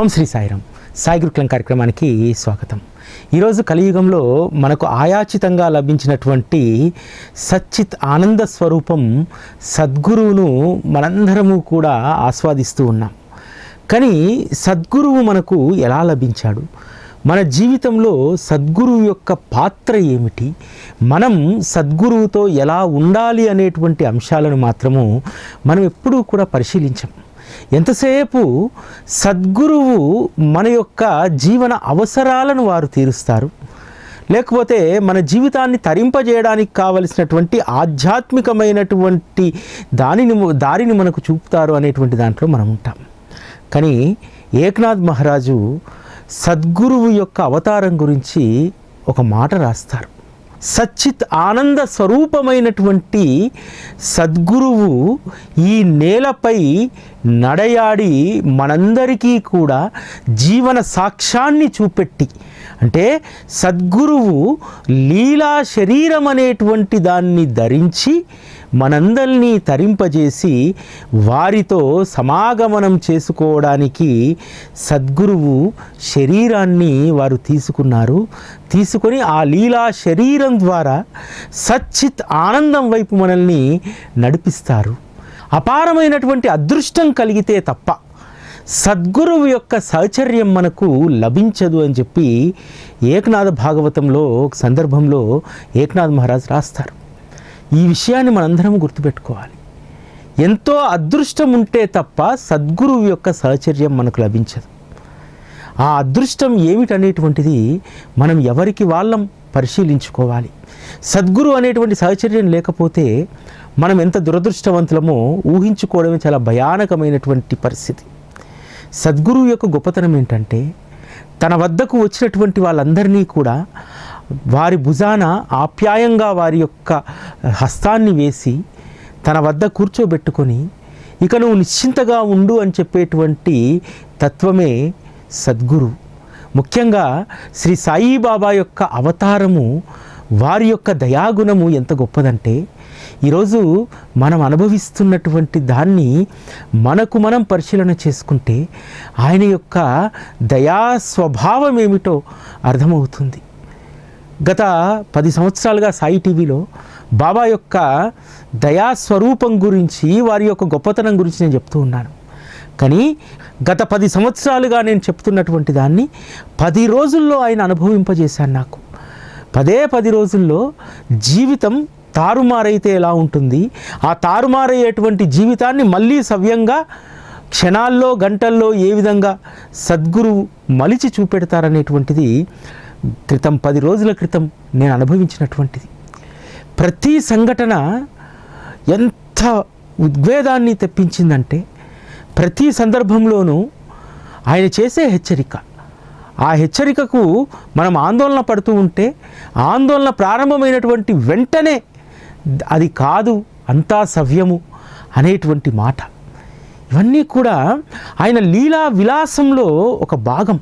ఓం శ్రీ సాయిరామ్. సాయి గురుకులం కార్యక్రమానికి స్వాగతం. ఈరోజు కలియుగంలో మనకు ఆయాచితంగా లభించినటువంటి సచ్చిత్ ఆనంద స్వరూపం సద్గురువును మనందరము కూడా ఆస్వాదిస్తూ ఉన్నాం. కానీ సద్గురువు మనకు ఎలా లభించాడు? మన జీవితంలో సద్గురువు యొక్క పాత్ర ఏమిటి? మనం సద్గురువుతో ఎలా ఉండాలి అనేటువంటి అంశాలను మాత్రము మనం ఎప్పుడూ కూడా పరిశీలించాం. ఎంతసేపు సద్గురువు మన యొక్క జీవన అవసరాలను వారు తీరుస్తారు? లేకపోతే మన జీవితాన్ని తరింపజేయడానికి కావలసినటువంటి ఆధ్యాత్మికమైనటువంటి దానిని దారిని మనకు చూపుతారు అనేటువంటి దాంట్లో మనం ఉంటాం. కానీ ఏక్నాథ్ మహారాజు సద్గురువు యొక్క అవతారం గురించి ఒక మాట రాస్తారు. సచ్చిత్ ఆనంద స్వరూపమైనటువంటి సద్గురువు ఈ నేలపై నడయాడి మనందరికీ కూడా జీవన సాక్ష్యాన్ని చూపెట్టి అంటే సద్గురువు లీలా శరీరం అనేటువంటి దాన్ని ధరించి మనందరినీ తరింపజేసి వారితో సమాగమనం చేసుకోవడానికి సద్గురువు శరీరాన్ని వారు తీసుకున్నారు. తీసుకొని ఆ లీలా శరీరం ద్వారా సచ్చిత్ ఆనందం వైపు మనల్ని నడిపిస్తారు. అపారమైనటువంటి అదృష్టం కలిగితే తప్ప సద్గురువు యొక్క సహచర్యం మనకు లభించదు అని చెప్పి ఏకనాథ భాగవతంలో ఒక సందర్భంలో ఏకనాథ్ మహారాజ్ రాస్తారు. ఈ విషయాన్ని మనందరం గుర్తుపెట్టుకోవాలి. ఎంతో అదృష్టం ఉంటే తప్ప సద్గురువు యొక్క సహచర్యం మనకు లభించదు. ఆ అదృష్టం ఏమిటనేటువంటిది మనం ఎవరికి వాళ్ళం పరిశీలించుకోవాలి. సద్గురు అనేటువంటి సహచర్యం లేకపోతే మనం ఎంత దురదృష్టవంతులమో ఊహించుకోవడమే చాలా భయానకమైనటువంటి పరిస్థితి. సద్గురువు యొక్క గొప్పతనం ఏంటంటే తన వద్దకు వచ్చినటువంటి వాళ్ళందరినీ కూడా వారి భుజాన ఆప్యాయంగా వారి యొక్క హస్తాన్ని వేసి తన వద్ద కూర్చోబెట్టుకొని ఇక నువ్వు నిశ్చింతగా ఉండు అని చెప్పేటువంటి తత్వమే సద్గురు. ముఖ్యంగా శ్రీ సాయిబాబా యొక్క అవతారము వారి యొక్క దయాగుణము ఎంత గొప్పదంటే ఈరోజు మనం అనుభవిస్తున్నటువంటి దాన్ని మనకు మనం పరిశీలన చేసుకుంటే ఆయన యొక్క దయా స్వభావం ఏమిటో అర్థమవుతుంది. గత పది సంవత్సరాలుగా సాయి టీవీలో బాబా యొక్క దయా స్వరూపం గురించి వారి యొక్క గొప్పతనం గురించి నేను చెప్తూ ఉన్నాను. కానీ గత పది సంవత్సరాలుగా నేను చెప్తున్నటువంటి దాన్ని పది రోజుల్లో ఆయన అనుభవింపజేశాను నాకు. పదే పది రోజుల్లో జీవితం తారుమారైతే ఎలా ఉంటుంది? ఆ తారుమారయ్యేటువంటి జీవితాన్ని మళ్ళీ సవ్యంగా క్షణాల్లో గంటల్లో ఏ విధంగా సద్గురువు మలిచి చూపెడతారనేటువంటిది క్రితం పది రోజుల క్రితం నేను అనుభవించినటువంటిది. ప్రతి సంఘటన ఎంత ఉద్వేగాన్ని తెప్పించిందంటే ప్రతి సందర్భంలోనూ ఆయన చేసే హెచ్చరిక. ఆ హెచ్చరికకు మనం ఆందోళన పడుతూ ఉంటే ఆందోళన ప్రారంభమైనటువంటి వెంటనే అది కాదు అంతా సవ్యము అనేటువంటి మాట. ఇవన్నీ కూడా ఆయన లీలా విలాసంలో ఒక భాగం.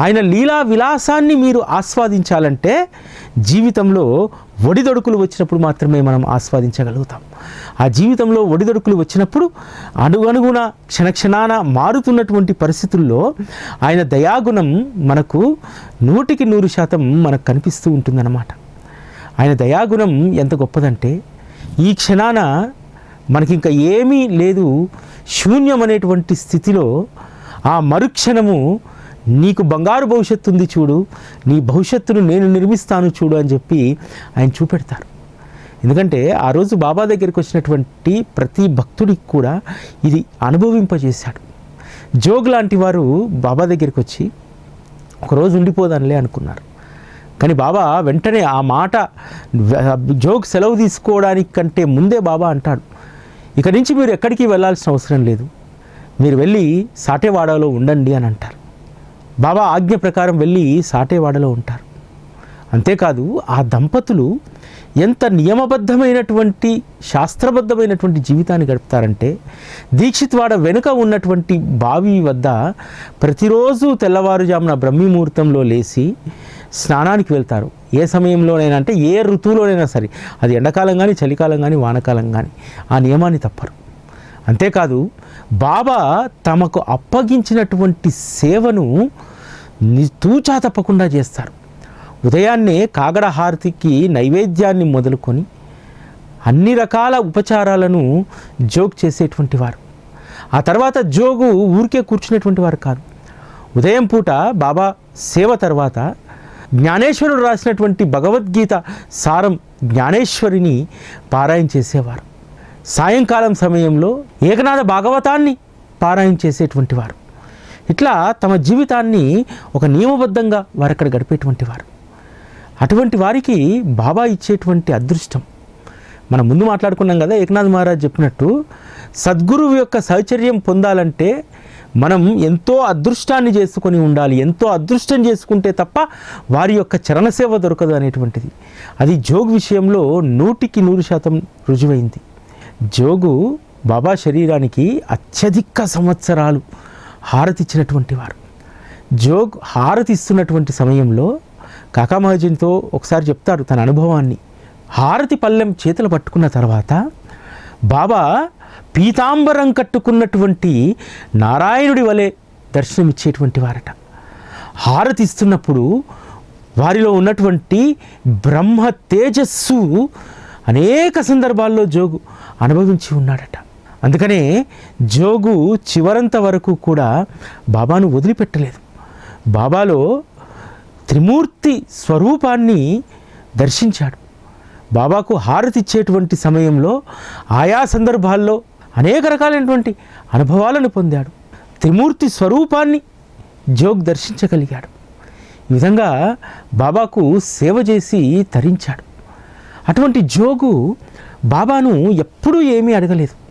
ఆయన లీలా విలాసాన్ని మీరు ఆస్వాదించాలంటే జీవితంలో ఒడిదొడుకులు వచ్చినప్పుడు మాత్రమే మనం ఆస్వాదించగలుగుతాం. ఆ జీవితంలో ఒడిదొడుకులు వచ్చినప్పుడు అనుగుణ క్షణక్షణాన మారుతున్నటువంటి పరిస్థితుల్లో ఆయన దయాగుణం మనకు నూటికి నూరు శాతం మనకు కనిపిస్తూ ఉంటుందన్నమాట. ఆయన దయాగుణం ఎంత గొప్పదంటే ఈ క్షణాన మనకి ఇంకా ఏమీ లేదు. శూన్యం అనేటువంటి స్థితిలో ఆ మరుక్షణము నీకు బంగారు భవిష్యత్తు ఉంది చూడు నీ భవిష్యత్తును నేను నిర్మిస్తాను చూడు అని చెప్పి ఆయన చూపెడతారు. ఎందుకంటే ఆ రోజు బాబా దగ్గరికి వచ్చినటువంటి ప్రతి భక్తుడికి కూడా ఇది అనుభవింపజేశాడు. జోగ్ లాంటి వారు బాబా దగ్గరికి వచ్చి ఒకరోజు ఉండిపోదానులే అనుకున్నారు. కానీ బాబా వెంటనే ఆ మాట జోక్ సెలవు తీసుకోవడానికి కంటే ముందే బాబా అంటాడు ఇక నుంచి మీరు ఎక్కడికి వెళ్ళాల్సిన అవసరం లేదు. మీరు వెళ్ళి సాటేవాడలో ఉండండి అని అంటారు. బాబా ఆజ్ఞ ప్రకారం వెళ్ళి సాటేవాడలో ఉంటారు. అంతేకాదు ఆ దంపతులు ఎంత నియమబద్ధమైనటువంటి శాస్త్రబద్ధమైనటువంటి జీవితాన్ని గడుపుతారంటే దీక్షిత్వాడ వెనుక ఉన్నటువంటి బావి వద్ద ప్రతిరోజు తెల్లవారుజామున బ్రహ్మీముహూర్తంలో లేచి స్నానానికి వెళ్తారు. ఏ సమయంలోనైనా అంటే ఏ ఋతువులోనైనా సరే అది ఎండాకాలం కానీ చలికాలం కానీ వానకాలం కానీ ఆ నియమాన్ని తప్పరు. అంతేకాదు బాబా తమకు అప్పగించినటువంటి సేవను ని- తూచా తప్పకుండా చేస్తారు. ఉదయాన్నే కాగడ హారతికి నైవేద్యాన్ని మొదలుకొని అన్ని రకాల ఉపచారాలను జోగ్ చేసేటువంటి వారు. ఆ తర్వాత జోగు ఊరికే కూర్చునేటువంటి వారు కాదు. ఉదయం పూట బాబా సేవ తర్వాత జ్ఞానేశ్వరుడు రాసినటువంటి భగవద్గీత సారం జ్ఞానేశ్వరిని పారాయణ చేసేవారు. సాయంకాలం సమయంలో ఏకనాథ భాగవతాన్ని పారాయణ చేసేటువంటి వారు. ఇట్లా తమ జీవితాన్ని ఒక నియమబద్ధంగా వారు అక్కడ గడిపేటువంటి వారు. అటువంటి వారికి బాబా ఇచ్చేటువంటి అదృష్టం. మనం ముందు మాట్లాడుకున్నాం కదా ఏకనాథ్ మహారాజ్ చెప్పినట్టు సద్గురువు యొక్క సహచర్యం పొందాలంటే మనం ఎంతో అదృష్టాన్ని చేసుకొని ఉండాలి ఎంతో అదృష్టం చేసుకుంటే తప్ప వారి యొక్క చరణసేవ దొరకదు అనేటువంటిది. అది జోగు విషయంలో నూటికి నూరు శాతం రుజువైంది. జోగు బాబా శరీరానికి అత్యధిక సంవత్సరాలు హారతిచ్చినటువంటి వారు. జోగ్ హారతి ఇస్తున్నటువంటి సమయంలో కాకా మహాజన్తో ఒకసారి చెప్తారు తన అనుభవాన్ని. హారతి పల్లెం చేతులు పట్టుకున్న తర్వాత బాబా పీతాంబరం కట్టుకున్నటువంటి నారాయణుడి వలె దర్శనమిచ్చేటువంటి వారట. హారతి ఇస్తున్నప్పుడు వారిలో ఉన్నటువంటి బ్రహ్మ తేజస్సు అనేక సందర్భాల్లో జోగు అనుభవించి ఉన్నాడట. అందుకనే జోగు చివరంత వరకు కూడా బాబాను వదిలిపెట్టలేదు. బాబాలో త్రిమూర్తి స్వరూపాన్ని దర్శించాడు. బాబాకు హారతి ఇచ్చేటువంటి సమయంలో ఆయా సందర్భాల్లో అనేక రకాలైనటువంటి అనుభవాలను పొందాడు. త్రిమూర్తి స్వరూపాన్ని జోగ్ దర్శించగలిగాడు. ఈ విధంగా బాబాకు సేవ చేసి తరించాడు. అటువంటి జోగు బాబాను ఎప్పుడూ ఏమీ అడగలేదు.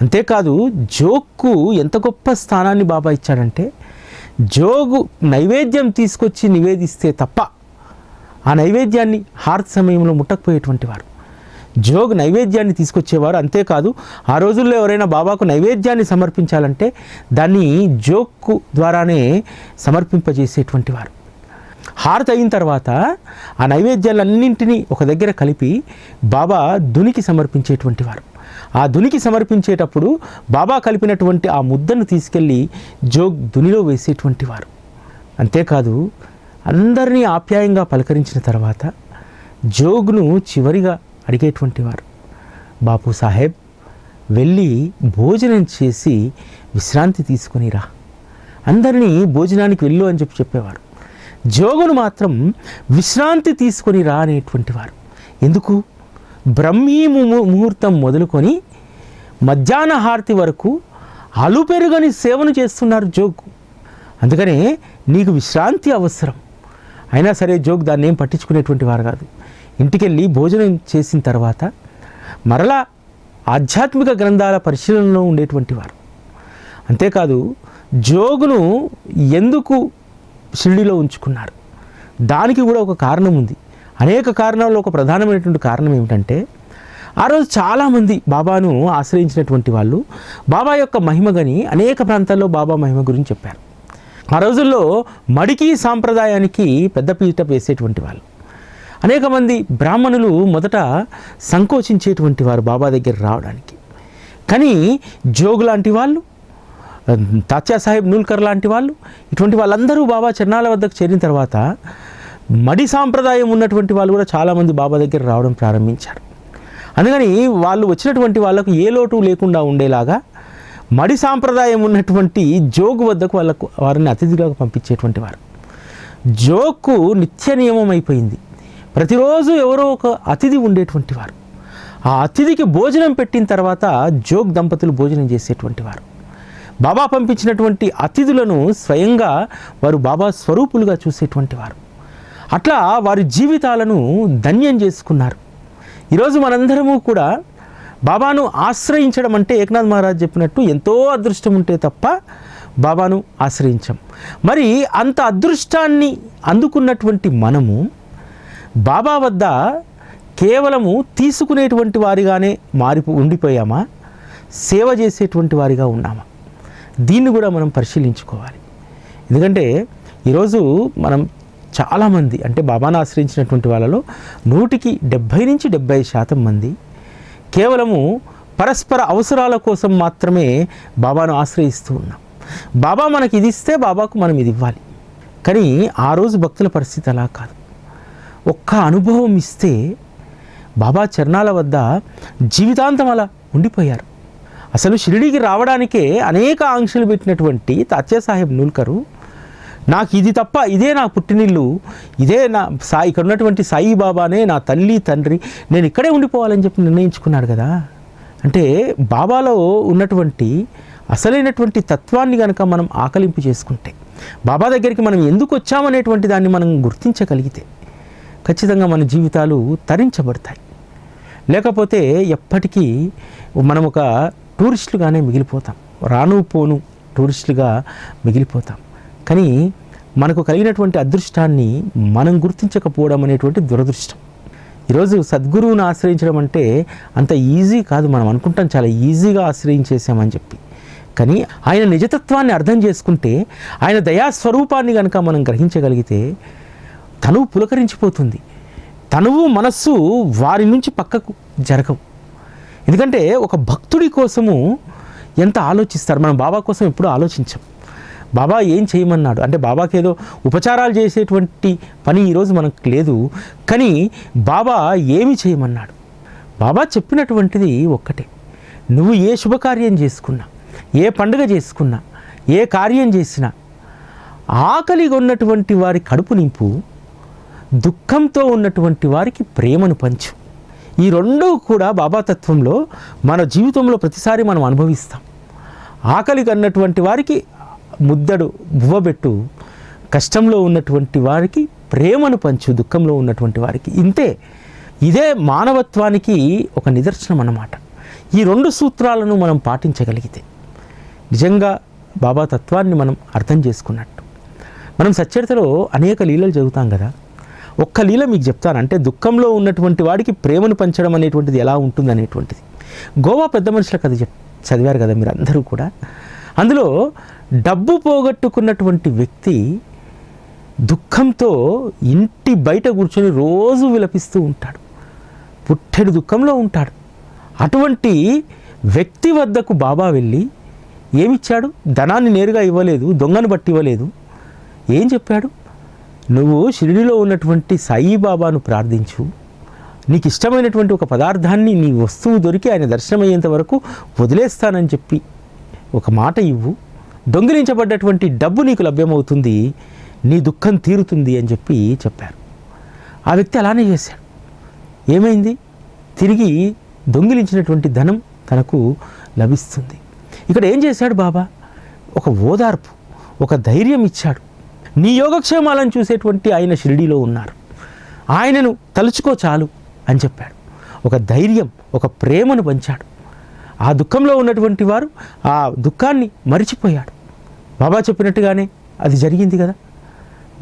అంతేకాదు జోక్కు ఎంత గొప్ప స్థానాన్ని బాబా ఇచ్చాడంటే జోగు నైవేద్యం తీసుకొచ్చి నివేదిస్తే తప్ప ఆ నైవేద్యాన్ని హారతి సమయంలో ముట్టకపోయేటువంటి వారు. జోగ్ నైవేద్యాన్ని తీసుకొచ్చేవారు. అంతేకాదు ఆ రోజుల్లో ఎవరైనా బాబాకు నైవేద్యాన్ని సమర్పించాలంటే దాన్ని జోక్కు ద్వారానే సమర్పింపజేసేటువంటి వారు. హారతి అయిన తర్వాత ఆ నైవేద్యాలన్నింటినీ ఒక దగ్గర కలిపి బాబా దునికి సమర్పించేటువంటి వారు. ఆ దునికి సమర్పించేటప్పుడు బాబా కలిపినటువంటి ఆ ముద్దను తీసుకెళ్ళి జోగ్ దునిలో వేసేటువంటి వారు. అంతేకాదు అందరినీ ఆప్యాయంగా పలకరించిన తర్వాత జోగ్ను చివరిగా అడిగేటువంటి వారు. బాపు సాహెబ్ వెళ్ళి భోజనం చేసి విశ్రాంతి తీసుకొని రా. అందరినీ భోజనానికి వెళ్ళు అని చెప్పి చెప్పేవారు. జోగును మాత్రం విశ్రాంతి తీసుకొని రా అనేటువంటి వారు. ఎందుకు? బ్రహ్మీ ము- ముహూర్తం మొదలుకొని మధ్యాహ్న హారతి వరకు అలుపెరుగని సేవను చేస్తున్నారు జోగ్. అందుకనే నీకు విశ్రాంతి అవసరం. అయినా సరే జోగ్ దాన్ని ఏం పట్టించుకునేటువంటి వారు కాదు. ఇంటికెళ్ళి భోజనం చేసిన తర్వాత మరలా ఆధ్యాత్మిక గ్రంథాల పరిశీలనలో ఉండేటువంటి వారు. అంతేకాదు జోగును ఎందుకు షిరిడిలో ఉంచుకున్నారు? దానికి కూడా ఒక కారణం ఉంది. అనేక కారణాల్లో ఒక ప్రధానమైనటువంటి కారణం ఏమిటంటే ఆ రోజు చాలామంది బాబాను ఆశ్రయించినటువంటి వాళ్ళు బాబా యొక్క మహిమ గని అనేక ప్రాంతాల్లో బాబా మహిమ గురించి చెప్పారు. ఆ రోజుల్లో మడికి సాంప్రదాయానికి పెద్ద పీట వేసేటువంటి వాళ్ళు. అనేక మంది బ్రాహ్మణులు మొదట సంకోచించేటువంటి వారు బాబా దగ్గర రావడానికి. కానీ జోగు లాంటి వాళ్ళు తాత్యా సాహెబ్ నూల్కర్ లాంటి వాళ్ళు ఇటువంటి వాళ్ళందరూ బాబా చరణాల వద్దకు చేరిన తర్వాత మడి సాంప్రదాయం ఉన్నటువంటి వాళ్ళు కూడా చాలామంది బాబా దగ్గర రావడం ప్రారంభించారు. అందుకని వాళ్ళు వచ్చినటువంటి వాళ్ళకు ఏ లోటు లేకుండా ఉండేలాగా మడి సాంప్రదాయం ఉన్నటువంటి జోగు వద్దకు వాళ్ళకు వారిని అతిథిగా పంపించేటువంటి వారు. జోక్కు నిత్య నియమం అయిపోయింది. ప్రతిరోజు ఎవరో ఒక అతిథి ఉండేటువంటి వారు. ఆ అతిథికి భోజనం పెట్టిన తర్వాత జోగ్ దంపతులు భోజనం చేసేటువంటి వారు. బాబా పంపించినటువంటి అతిథులను స్వయంగా వారు బాబా స్వరూపులుగా చూసేటువంటి వారు. అట్లా వారి జీవితాలను ధన్యం చేసుకున్నారు. ఈరోజు మనందరము కూడా బాబాను ఆశ్రయించడం అంటే ఏకనాథ్ మహారాజ్ చెప్పినట్టు ఎంతో అదృష్టం ఉంటే తప్ప బాబాను ఆశ్రయించాం. మరి అంత అదృష్టాన్ని అందుకున్నటువంటి మనము బాబా వద్ద కేవలము తీసుకునేటువంటి వారిగానే మారి ఉండిపోయామా? సేవ చేసేటువంటి వారిగా ఉన్నామా? దీన్ని కూడా మనం పరిశీలించుకోవాలి. ఎందుకంటే ఈరోజు మనం చాలామంది అంటే బాబాను ఆశ్రయించినటువంటి వాళ్ళలో నూటికి డెబ్భై నుంచి డెబ్భై శాతం మంది కేవలము పరస్పర అవసరాల కోసం మాత్రమే బాబాను ఆశ్రయిస్తూ ఉన్నాం. బాబా మనకి ఇది ఇస్తే బాబాకు మనం ఇది ఇవ్వాలి. కానీ ఆ రోజు భక్తుల పరిస్థితి అలా కాదు. ఒక్క అనుభవం ఇస్తే బాబా చరణాల వద్ద జీవితాంతం అలా ఉండిపోయారు. అసలు షిరిడీకి రావడానికే అనేక ఆంక్షలు పెట్టినటువంటి తాత్యాసాహెబ్ నూల్కరు నాకు ఇది తప్ప ఇదే నా పుట్టినిల్లు ఇదే నా సాయి ఇక్కడ ఉన్నటువంటి సాయి బాబానే నా తల్లి తండ్రి నేను ఇక్కడే ఉండిపోవాలని చెప్పి నిర్ణయించుకున్నాడు కదా. అంటే బాబాలో ఉన్నటువంటి అసలైనటువంటి తత్వాన్ని కనుక మనం ఆకలింపు చేసుకుంటే బాబా దగ్గరికి మనం ఎందుకు వచ్చామనేటువంటి దాన్ని మనం గుర్తించగలిగితే ఖచ్చితంగా మన జీవితాలు తరించబడతాయి. లేకపోతే ఎప్పటికీ మనం ఒక టూరిస్టులుగానే మిగిలిపోతాం. రాను పోను టూరిస్టులుగా మిగిలిపోతాం. కానీ మనకు కలిగినటువంటి అదృష్టాన్ని మనం గుర్తించకపోవడం అనేటువంటి దురదృష్టం. ఈరోజు సద్గురువుని ఆశ్రయించడం అంటే అంత ఈజీ కాదు మనం అనుకుంటాం చాలా ఈజీగా ఆశ్రయించేసామని చెప్పి. కానీ ఆయన నిజతత్వాన్ని అర్థం చేసుకుంటే ఆయన దయాస్వరూపాన్ని కనుక మనం గ్రహించగలిగితే తనువు పులకరించిపోతుంది. తనువు మనస్సు వారి నుంచి పక్కకు జరగవు. ఎందుకంటే ఒక భక్తుడి కోసము ఎంత ఆలోచిస్తారు? మనం బాబా కోసం ఎప్పుడూ ఆలోచించాం. బాబా ఏం చేయమన్నాడు? అంటే బాబాకి ఏదో ఉపచారాలు చేసేటువంటి పని ఈరోజు మనకు లేదు. కానీ బాబా ఏమి చేయమన్నాడు? బాబా చెప్పినటువంటిది ఒక్కటే. నువ్వు ఏ శుభకార్యం చేసుకున్నా ఏ పండుగ చేసుకున్నా ఏ కార్యం చేసినా ఆకలిగా ఉన్నటువంటి వారి కడుపు నింపు దుఃఖంతో ఉన్నటువంటి వారికి ప్రేమను పంచు. ఈ రెండూ కూడా బాబా తత్వంలో మన జీవితంలో ప్రతిసారి మనం అనుభవిస్తాం. ఆకలి కన్నటువంటి వారికి ముద్దడు బువ్వబెట్టు కష్టంలో ఉన్నటువంటి వారికి ప్రేమను పంచు దుఃఖంలో ఉన్నటువంటి వారికి. ఇంతే. ఇదే మానవత్వానికి ఒక నిదర్శనం అన్నమాట. ఈ రెండు సూత్రాలను మనం పాటించగలిగితే నిజంగా బాబా తత్వాన్ని మనం అర్థం చేసుకున్నట్టు. మనం సచ్చరితలో అనేక లీలలు చదువుతాం కదా. ఒక్క లీల మీకు చెప్తాను. అంటే దుఃఖంలో ఉన్నటువంటి వాడికి ప్రేమను పంచడం అనేటువంటిది ఎలా ఉంటుంది అనేటువంటిది గోవా పెద్ద మనుషుల కథ చెప్ చదివారు కదా మీరు అందరూ కూడా. అందులో డబ్బు పోగొట్టుకున్నటువంటి వ్యక్తి దుఃఖంతో ఇంటి బయట కూర్చొని రోజు విలపిస్తూ ఉంటాడు. పుట్టెడు దుఃఖంలో ఉంటాడు. అటువంటి వ్యక్తి వద్దకు బాబా వెళ్ళి ఏమిచ్చాడు? ధనాన్ని నేరుగా ఇవ్వలేదు దొంగను బట్టి ఇవ్వలేదు. ఏం చెప్పాడు? నువ్వు షిరిడిలో ఉన్నటువంటి సాయిబాబాను ప్రార్థించు. నీకు ఇష్టమైనటువంటి ఒక పదార్థాన్ని నీ వస్తువు దొరికి ఆయన దర్శనమయ్యేంత వరకు వదిలేస్తానని చెప్పి ఒక మాట ఇవ్వు. దొంగిలించబడ్డటువంటి డబ్బు నీకు లభ్యమవుతుంది నీ దుఃఖం తీరుతుంది అని చెప్పి చెప్పారు. ఆ వ్యక్తి అలానే చేశాడు. ఏమైంది? తిరిగి దొంగిలించినటువంటి ధనం తనకు లభిస్తుంది. ఇక్కడ ఏం చేశాడు బాబా? ఒక ఓదార్పు ఒక ధైర్యం ఇచ్చాడు. నీ యోగక్షేమాలను చూసేటువంటి ఆయన షిరిడీలో ఉన్నారు. ఆయనను తలుచుకో చాలు అని చెప్పాడు. ఒక ధైర్యం ఒక ప్రేమను పంచాడు. ఆ దుఃఖంలో ఉన్నటువంటి వారు ఆ దుఃఖాన్ని మరిచిపోయాడు. బాబా చెప్పినట్టుగానే అది జరిగింది కదా.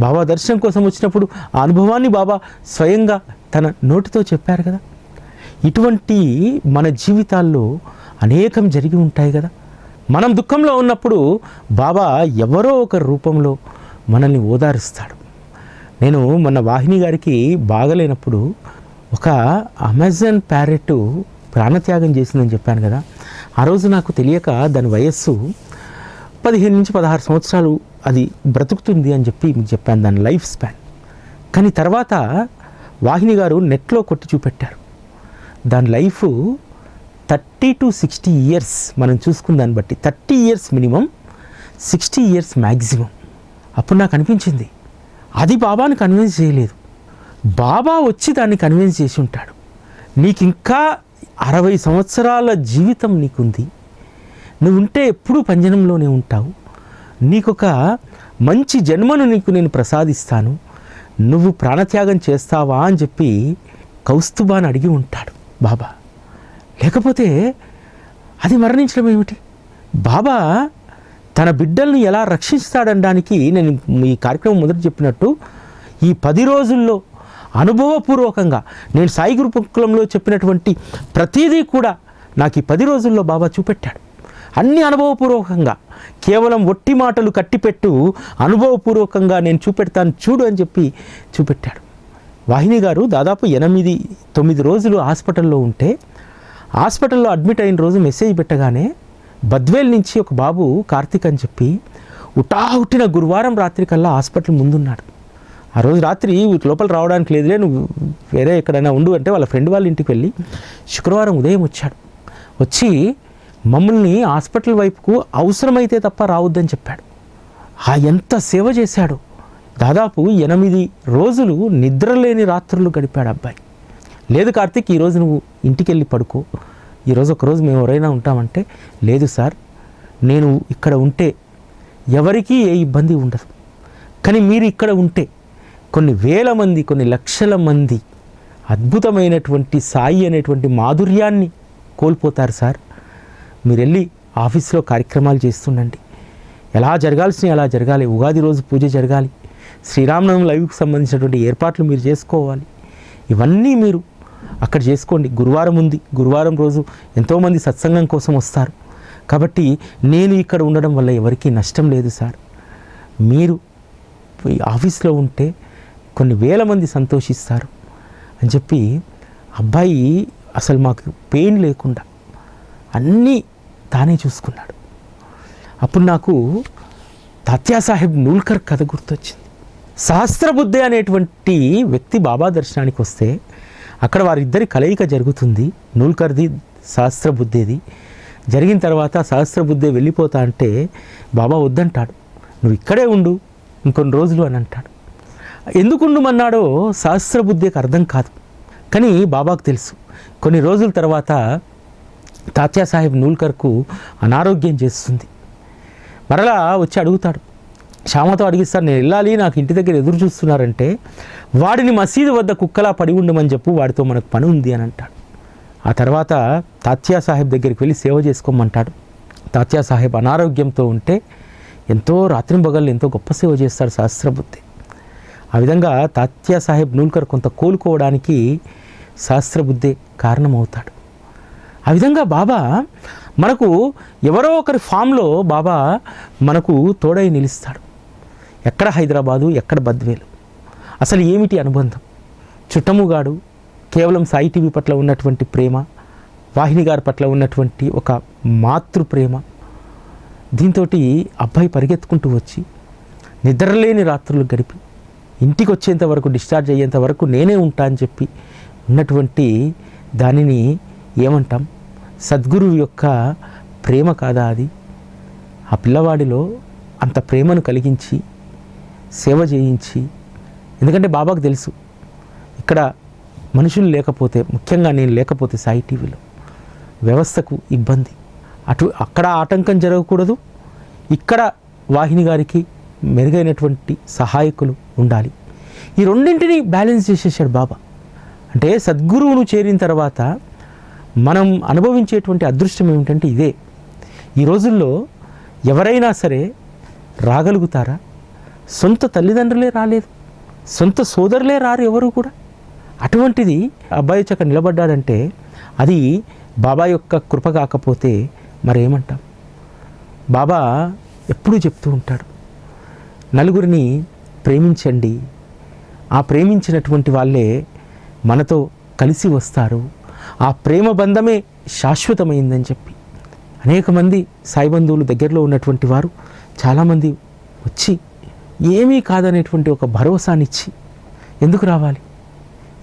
బాబా దర్శనం కోసం వచ్చినప్పుడు ఆ అనుభవాన్ని బాబా స్వయంగా తన నోటితో చెప్పారు కదా. ఇటువంటి మన జీవితాల్లో అనేకం జరిగి ఉంటాయి కదా. మనం దుఃఖంలో ఉన్నప్పుడు బాబా ఎవరో ఒక రూపంలో మనల్ని ఓదారుస్తాడు. నేను మొన్న వాహిని గారికి బాగలేనప్పుడు ఒక అమెజాన్ ప్యారెట్ ప్రాణత్యాగం చేసిందని చెప్పాను కదా ఆ రోజు నాకు తెలియక దాని వయస్సు పదిహేను నుంచి పదహారు సంవత్సరాలు అది బ్రతుకుతుంది అని చెప్పి మీకు చెప్పాను దాని లైఫ్ స్పాన్. కానీ తర్వాత వాహిని గారు నెట్లో కొట్టి చూపెట్టారు. దాని life thirty to sixty years మనం చూసుకున్న దాన్ని బట్టి thirty years minimum sixty years maximum అప్పుడు నాకు అనిపించింది అది బాబాను కన్విన్స్ చేయలేదు. బాబా వచ్చి దాన్ని కన్విన్స్ చేసి ఉంటాడు. నీకు ఇంకా అరవై సంవత్సరాల జీవితం నీకుంది. నువ్వు ఉంటే ఎప్పుడూ పంజనంలోనే ఉంటావు. నీకొక మంచి జన్మను నీకు నేను ప్రసాదిస్తాను. నువ్వు ప్రాణత్యాగం చేస్తావా అని చెప్పి కౌస్తుబాని అడిగి ఉంటాడు బాబా. లేకపోతే అది మరణించడం ఏమిటి? బాబా తన బిడ్డల్ని ఎలా రక్షిస్తాడనడానికి నేను ఈ కార్యక్రమం మొదట చెప్పినట్టు ఈ పది రోజుల్లో అనుభవపూర్వకంగా నేను సాయి గురుకులంలో చెప్పినటువంటి ప్రతిదీ కూడా నాకు ఈ పది రోజుల్లో బాబా చూపెట్టాడు. అన్ని అనుభవపూర్వకంగా కేవలం ఒట్టి మాటలు కట్టిపెట్టు అనుభవపూర్వకంగా నేను చూపెడతాను చూడు అని చెప్పి చూపెట్టాడు. వాహిని గారు దాదాపు ఎనిమిది తొమ్మిది రోజులు హాస్పిటల్లో ఉంటే హాస్పిటల్లో అడ్మిట్ అయిన రోజు మెసేజ్ పెట్టగానే బద్వేల్ నుంచి ఒక బాబు కార్తీక్ అని చెప్పి ఉటాహుట్టిన గురువారం రాత్రి కల్లా హాస్పిటల్ ముందున్నాడు. ఆ రోజు రాత్రి లోపల రావడానికి లేదులే నువ్వు వేరే ఎక్కడైనా ఉండు అంటే వాళ్ళ ఫ్రెండ్ వాళ్ళ ఇంటికి వెళ్ళి శుక్రవారం ఉదయం వచ్చాడు. వచ్చి మమ్మల్ని హాస్పిటల్ వైపుకు అవసరమైతే తప్ప రావద్దని చెప్పాడు. ఆ ఎంత సేవ చేశాడు? దాదాపు ఎనిమిది రోజులు నిద్రలేని రాత్రులు గడిపాడు అబ్బాయి. లేదు కార్తీక్ ఈరోజు నువ్వు ఇంటికి వెళ్ళి పడుకో. ఈరోజు ఒకరోజు మేము ఎవరైనా ఉంటామంటే లేదు సార్ నేను ఇక్కడ ఉంటే ఎవరికీ ఏ ఇబ్బంది ఉండదు. కానీ మీరు ఇక్కడ ఉంటే కొన్ని వేల మంది కొన్ని లక్షల మంది అద్భుతమైనటువంటి సాయి అనేటువంటి మాధుర్యాన్ని కోల్పోతారు సార్. మీరు వెళ్ళి ఆఫీస్లో కార్యక్రమాలు చేస్తుండండి. ఎలా జరగాల్సిన అలా జరగాలి. ఉగాది రోజు పూజ జరగాలి. శ్రీరామనవమి లైవ్కి సంబంధించినటువంటి ఏర్పాట్లు మీరు చేసుకోవాలి. ఇవన్నీ మీరు అక్కడ చేసుకోండి. గురువారం ఉంది. గురువారం రోజు ఎంతోమంది సత్సంగం కోసం వస్తారు. కాబట్టి నేను ఇక్కడ ఉండడం వల్ల ఎవరికీ నష్టం లేదు సార్. మీరు ఈ ఆఫీస్లో ఉంటే కొన్ని వేల మంది సంతోషిస్తారు అని చెప్పి అబ్బాయి అసలు మాకు పెయిన్ లేకుండా అన్నీ తానే చూసుకున్నాడు. అప్పుడు నాకు తాత్యాసాహెబ్ నూల్కర్ కథ గుర్తొచ్చింది. సహస్రబుద్ధే అనేటువంటి వ్యక్తి బాబా దర్శనానికి వస్తే అక్కడ వారిద్దరి కలయిక జరుగుతుంది. నూల్కర్ది సహస్రబుద్ధేది జరిగిన తర్వాత సహస్రబుద్ధే వెళ్ళిపోతా అంటే బాబా వద్దంటాడు. నువ్వు ఇక్కడే ఉండు. ఇంకొన్ని రోజులు అని అంటాడు. ఎందుకు ఉండమన్నాడో సహస్రబుద్ధికి అర్థం కాదు. కానీ బాబాకు తెలుసు. కొన్ని రోజుల తర్వాత తాత్యా సాహెబ్ నూల్కర్కు అనారోగ్యం చేస్తుంది. మరలా వచ్చి అడుగుతాడు. క్షామతో అడిగిస్తాను నేను వెళ్ళాలి నాకు ఇంటి దగ్గర ఎదురు చూస్తున్నారంటే వాడిని మసీదు వద్ద కుక్కలా పడి ఉండమని చెప్పు వాడితో మనకు పని ఉంది అని అంటాడు. ఆ తర్వాత తాత్యా సాహెబ్ దగ్గరికి వెళ్ళి సేవ చేసుకోమంటాడు. తాత్యా సాహెబ్ అనారోగ్యంతో ఉంటే ఎంతో రాత్రింబగళ్ళు ఎంతో గొప్ప సేవ చేస్తాడు సహస్రబుద్ధి ఆ విధంగా తాత్యా సాహెబ్ నూల్కర్ కొంత కోలుకోవడానికి శాస్త్రబుద్ధే కారణమవుతాడు. ఆ విధంగా బాబా మనకు ఎవరో ఒకరి ఫామ్లో బాబా మనకు తోడై నిలుస్తాడు. ఎక్కడ హైదరాబాదు ఎక్కడ బద్వేలు. అసలు ఏమిటి అనుబంధం? చుట్టముగాడు కేవలం సాయి టీవీ పట్ల ఉన్నటువంటి ప్రేమ వాహిని గారి పట్ల ఉన్నటువంటి ఒక మాతృ ప్రేమ దీంతో అబ్బాయి పరిగెత్తుకుంటూ వచ్చి నిద్రలేని రాత్రులు గడిపి ఇంటికి వచ్చేంత వరకు డిశ్చార్జ్ అయ్యేంత వరకు నేనే ఉంటా అని చెప్పి ఉన్నటువంటి దానిని ఏమంటాం? సద్గురువు యొక్క ప్రేమ కాదా అది? ఆ పిల్లవాడిలో అంత ప్రేమను కలిగించి సేవ చేయించి ఎందుకంటే బాబాకు తెలుసు ఇక్కడ మనుషులు లేకపోతే ముఖ్యంగా నేను లేకపోతే సాయి టీవీలో వ్యవస్థకు ఇబ్బంది. అటు అక్కడ ఆటంకం జరగకూడదు ఇక్కడ వాహిని గారికి మెరుగైనటువంటి సహాయకులు ఉండాలి. ఈ రెండింటిని బ్యాలెన్స్ చేసేసాడు బాబా. అంటే సద్గురువును చేరిన తర్వాత మనం అనుభవించేటువంటి అదృష్టం ఏమిటంటే ఇదే. ఈ రోజుల్లో ఎవరైనా సరే రాగలుగుతారా? సొంత తల్లిదండ్రులే రాలేదు. సొంత సోదరులే రారు ఎవరు కూడా. అటువంటిది అబ్బాయి చక్క నిలబడ్డాడంటే అది బాబా యొక్క కృప కాకపోతే మరేమంటాం? బాబా ఎప్పుడూ చెప్తూ ఉంటాడు. నలుగురిని ప్రేమించండి. ఆ ప్రేమించినటువంటి వాళ్ళే మనతో కలిసి వస్తారు. ఆ ప్రేమ బంధమే శాశ్వతమైందని చెప్పి. అనేక మంది సాయి బంధువులు దగ్గరలో ఉన్నటువంటి వారు చాలామంది వచ్చి ఏమీ కాదనేటువంటి ఒక భరోసానిచ్చి ఎందుకు రావాలి?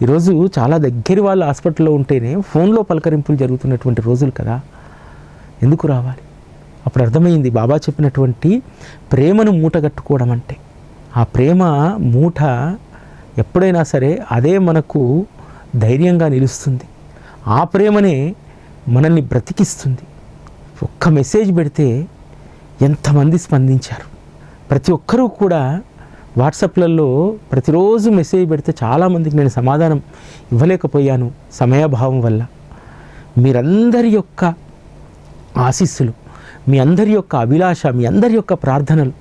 ఈరోజు చాలా దగ్గర వాళ్ళు హాస్పిటల్లో ఉంటేనే ఫోన్లో పలకరింపులు జరుగుతున్నటువంటి రోజులు కదా. ఎందుకు రావాలి? అప్పుడు అర్థమైంది బాబా చెప్పినటువంటి ప్రేమను మూటగట్టుకోవడం అంటే. ఆ ప్రేమ మూట ఎప్పుడైనా సరే అదే మనకు ధైర్యంగా నిలుస్తుంది. ఆ ప్రేమనే మనల్ని బ్రతికిస్తుంది. ఒక్క మెసేజ్ పెడితే ఎంతమంది స్పందించారు? ప్రతి ఒక్కరూ కూడా వాట్సాప్లలో ప్రతిరోజు మెసేజ్ పెడితే చాలామందికి నేను సమాధానం ఇవ్వలేకపోయాను సమయాభావం వల్ల. మీరందరి యొక్క ఆశీస్సులు మీ అందరి యొక్క అభిలాష మీ అందరి యొక్క ప్రార్థనలు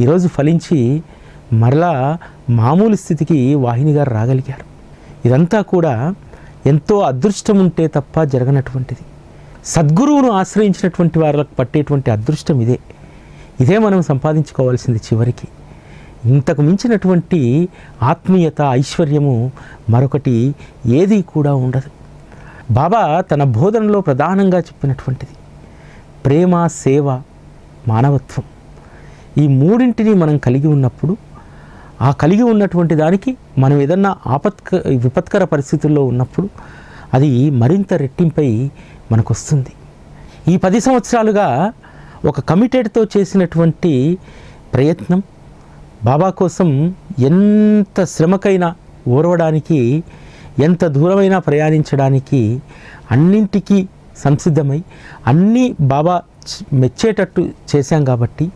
ఈరోజు ఫలించి మరలా మామూలు స్థితికి వాహిని గారు రాగలిగారు. ఇదంతా కూడా ఎంతో అదృష్టం ఉంటే తప్ప జరగనటువంటిది. సద్గురువును ఆశ్రయించినటువంటి వారికి పట్టేటువంటి అదృష్టం ఇదే. ఇదే మనం సంపాదించుకోవాల్సింది చివరికి. ఇంతకు మించినటువంటి ఆత్మీయత ఐశ్వర్యము మరొకటి ఏది కూడా ఉండదు. బాబా తన బోధనలో ప్రధానంగా చెప్పినటువంటిది ప్రేమ సేవ మానవత్వం. ఈ మూడింటిని మనం కలిగి ఉన్నప్పుడు ఆ కలిగి ఉన్నటువంటి దానికి మనం ఏదన్నా ఆపత్క విపత్కర పరిస్థితుల్లో ఉన్నప్పుడు అది మరింత రెట్టింపై మనకు వస్తుంది ఈ పది సంవత్సరాలుగా ఒక కమిటెడ్తో చేసినటువంటి ప్రయత్నం బాబా కోసం ఎంత శ్రమకైనా ఓర్వడానికి ఎంత దూరమైనా ప్రయాణించడానికి అన్నింటికీ సంసిద్ధమై అన్నీ బాబా మెచ్చేటట్టు చేశాం కాబట్టి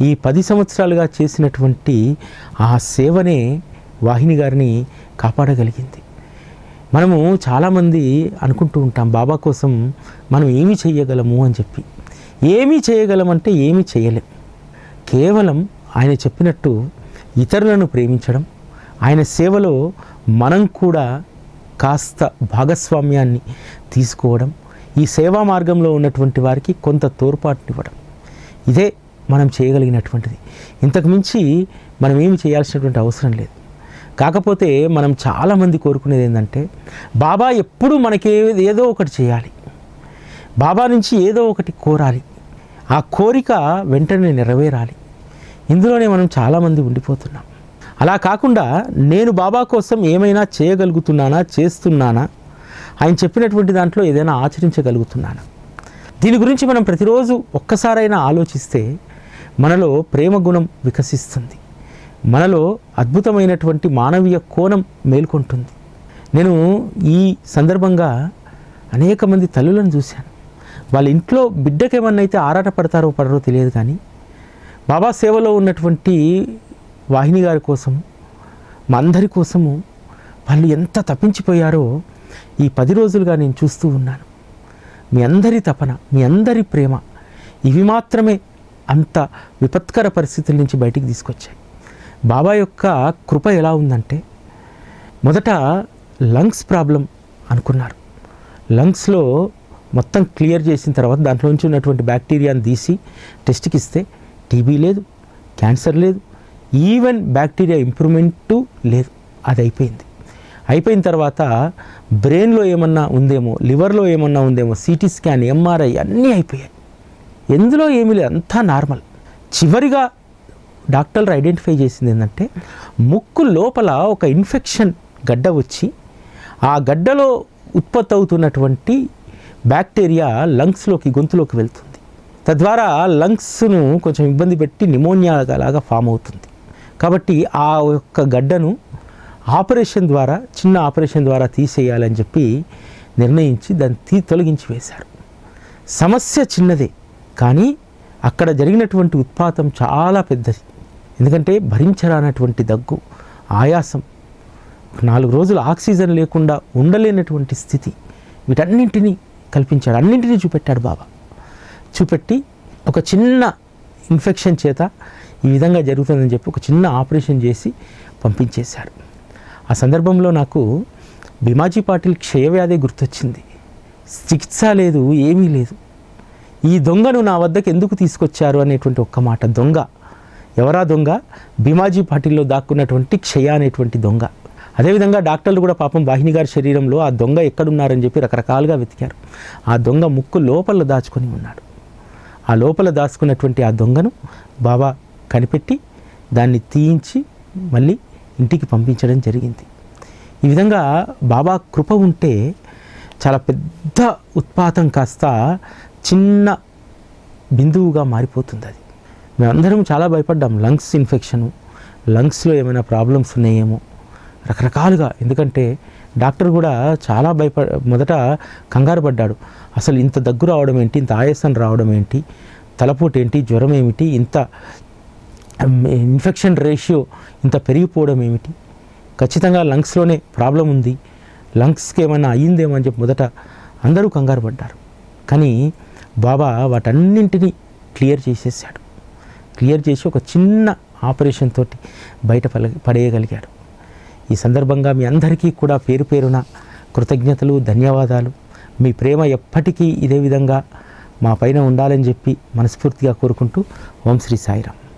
ఈ పది సంవత్సరాలుగా చేసినటువంటి ఆ సేవనే వాహిని గారిని కాపాడగలిగింది. మనము చాలామంది అనుకుంటూ ఉంటాం బాబా కోసం మనం ఏమి చేయగలము? అని చెప్పి. ఏమీ చేయగలమంటే ఏమి చేయలేం. కేవలం ఆయన చెప్పినట్టు ఇతరులను ప్రేమించడం ఆయన సేవలో మనం కూడా కాస్త భాగస్వామ్యాన్ని తీసుకోవడం ఈ సేవా మార్గంలో ఉన్నటువంటి వారికి కొంత తోడ్పాటునివ్వడం. ఇదే మనం చేయగలిగినటువంటిది. ఇంతకు మించి మనం ఏమి చేయాల్సినటువంటి అవసరం లేదు. కాకపోతే మనం చాలామంది కోరుకునేది ఏంటంటే బాబా ఎప్పుడు మనకి ఏదో ఒకటి చేయాలి. బాబా నుంచి ఏదో ఒకటి కోరాలి. ఆ కోరిక వెంటనే నెరవేరాలి. ఇందులోనే మనం చాలామంది ఉండిపోతున్నాం. అలా కాకుండా నేను బాబా కోసం ఏమైనా చేయగలుగుతున్నానా చేస్తున్నానా ఆయన చెప్పినటువంటి దాంట్లో ఏదైనా ఆచరించగలుగుతున్నాను. దీని గురించి మనం ప్రతిరోజు ఒక్కసారైనా ఆలోచిస్తే మనలో ప్రేమ గుణం వికసిస్తుంది. మనలో అద్భుతమైనటువంటి మానవీయ కోణం మేల్కొంటుంది. నేను ఈ సందర్భంగా అనేక మంది తల్లులను చూశాను. వాళ్ళ ఇంట్లో బిడ్డకేమన్నైతే ఆరాట పడతారో పడరో తెలియదు కానీ బాబా సేవలో ఉన్నటువంటి వాహిని గారి కోసం మా అందరి కోసము వాళ్ళు ఎంత తప్పించిపోయారో ఈ పది రోజులుగా నేను చూస్తూ ఉన్నాను. మీ అందరి తపన మీ అందరి ప్రేమ ఇవి మాత్రమే అంత విపత్కర పరిస్థితుల నుంచి బయటికి తీసుకొచ్చాయి. బాబా యొక్క కృప ఎలా ఉందంటే మొదట లంగ్స్ ప్రాబ్లం అనుకున్నారు. లంగ్స్లో మొత్తం క్లియర్ చేసిన తర్వాత దాంట్లో నుంచి ఉన్నటువంటి బ్యాక్టీరియాని తీసి టెస్ట్కి ఇస్తే టీబీ లేదు క్యాన్సర్ లేదు ఈవెన్ బ్యాక్టీరియా ఇంప్రూవ్మెంటు లేదు అది అయిపోయింది. అయిపోయిన తర్వాత బ్రెయిన్లో ఏమన్నా ఉందేమో లివర్లో ఏమన్నా ఉందేమో సిటీ స్కాన్ ఎంఆర్ఐ అన్నీ అయిపోయాయి. ఎందులో ఏమీ లేదు అంతా నార్మల్. చివరిగా డాక్టర్లు ఐడెంటిఫై చేసింది ఏంటంటే ముక్కు లోపల ఒక ఇన్ఫెక్షన్ గడ్డ వచ్చి ఆ గడ్డలో ఉత్పత్తి అవుతున్నటువంటి బ్యాక్టీరియా లంగ్స్లోకి గొంతులోకి వెళ్తుంది. తద్వారా లంగ్స్ను కొంచెం ఇబ్బంది పెట్టి నిమోనియా లాగా ఫామ్ అవుతుంది. కాబట్టి ఆ యొక్క గడ్డను ఆపరేషన్ ద్వారా చిన్న ఆపరేషన్ ద్వారా తీసేయాలని చెప్పి నిర్ణయించి దాన్ని తీ తొలగించి వేశారు. సమస్య చిన్నదే కానీ అక్కడ జరిగినటువంటి ఉత్పాతం చాలా పెద్దది. ఎందుకంటే భరించరానటువంటి దగ్గు ఆయాసం నాలుగు రోజులు ఆక్సిజన్ లేకుండా ఉండలేనటువంటి స్థితి వీటన్నింటినీ కల్పించాడు. అన్నింటినీ చూపెట్టాడు బాబా. చూపెట్టి ఒక చిన్న ఇన్ఫెక్షన్ చేత ఈ విధంగా జరుగుతుందని చెప్పి ఒక చిన్న ఆపరేషన్ చేసి పంపించేశారు. ఆ సందర్భంలో నాకు భీమాజీ పాటిల్ క్షయవ్యాధి గుర్తొచ్చింది. చికిత్స లేదు ఏమీ లేదు. ఈ దొంగను నా వద్దకు ఎందుకు తీసుకొచ్చారు అనేటువంటి ఒక్క మాట దొంగ. ఎవరా దొంగ? భీమాజీ పాటిల్లో దాక్కున్నటువంటి క్షయ అనేటువంటి దొంగ. అదేవిధంగా డాక్టర్లు కూడా పాపం వాహిని గారి శరీరంలో ఆ దొంగ ఎక్కడున్నారని చెప్పి రకరకాలుగా వెతికారు. ఆ దొంగ ముక్కు లోపల దాచుకొని ఉన్నాడు. ఆ లోపల దాచుకున్నటువంటి ఆ దొంగను బాబా కనిపెట్టి దాన్ని తీయించి మళ్ళీ ఇంటికి పంపించడం జరిగింది. ఈ విధంగా బాబా కృప ఉంటే చాలా పెద్ద ఉత్పాతం కాస్త చిన్న బిందువుగా మారిపోతుంది అది. మేమందరం చాలా భయపడ్డాం. లంగ్స్ ఇన్ఫెక్షను లంగ్స్లో ఏమైనా ప్రాబ్లమ్స్ ఉన్నాయేమో రకరకాలుగా. ఎందుకంటే డాక్టర్ కూడా చాలా భయప మొదట కంగారు పడ్డాడు. అసలు ఇంత దగ్గు రావడం ఏంటి? ఇంత ఆయాసం రావడం ఏంటి? తలపోటు ఏంటి? జ్వరం ఏమిటి? ఇంత ఇన్ఫెక్షన్ రేషియో ఇంత పెరిగిపోవడం ఏమిటి? ఖచ్చితంగా లంగ్స్లోనే ప్రాబ్లం ఉంది. లంగ్స్కి ఏమైనా అయ్యిందేమో అని చెప్పి మొదట అందరూ కంగారు పడ్డారు. కానీ బాబా వాటన్నింటినీ క్లియర్ చేసేసాడు. క్లియర్ చేసి ఒక చిన్న ఆపరేషన్ తోటి బయట పల- పడేయగలిగాడు. ఈ సందర్భంగా మీ అందరికీ కూడా పేరు పేరున కృతజ్ఞతలు ధన్యవాదాలు. మీ ప్రేమ ఎప్పటికీ ఇదే విధంగా మా పైన ఉండాలని చెప్పి మనస్ఫూర్తిగా కోరుకుంటూ ఓం శ్రీ సాయిరామ్.